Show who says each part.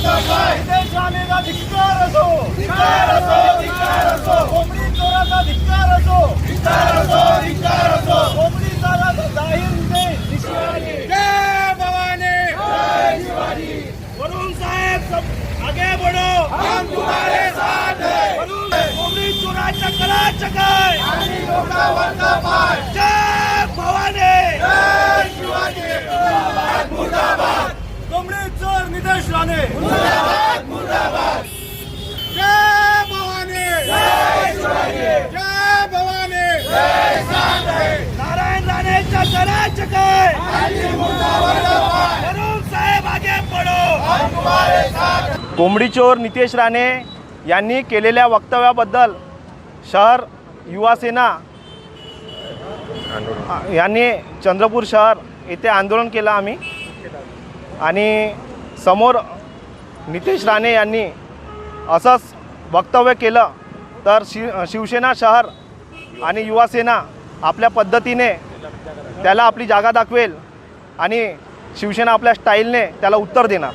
Speaker 1: देशानेचा धिक्कार असो धिक्कार असो धिक्कार असो कोंबडी चोराचा धिक्कार असो धिक्कार असो धिक्कार असो कोंबडी चोराचा आणि लोकांवर नितेश राणे जय भवानी। जय भवानी नारायण राणेच्या काय वरुण साहेब आगे पडो
Speaker 2: कोंबडी चोर नितेश राणे यांनी केलेल्या वक्तव्याबद्दल शहर युवा सेना यांनी चंद्रपूर शहर येथे आंदोलन केलं आम्ही. आणि समोर नितेश राणे यांनी असंच वक्तव्य केलं तर शि शिवसेना शहर आणि युवासेना आपल्या पद्धतीने त्याला आपली जागा दाखवेल आणि शिवसेना आपल्या स्टाईलने त्याला उत्तर देणार.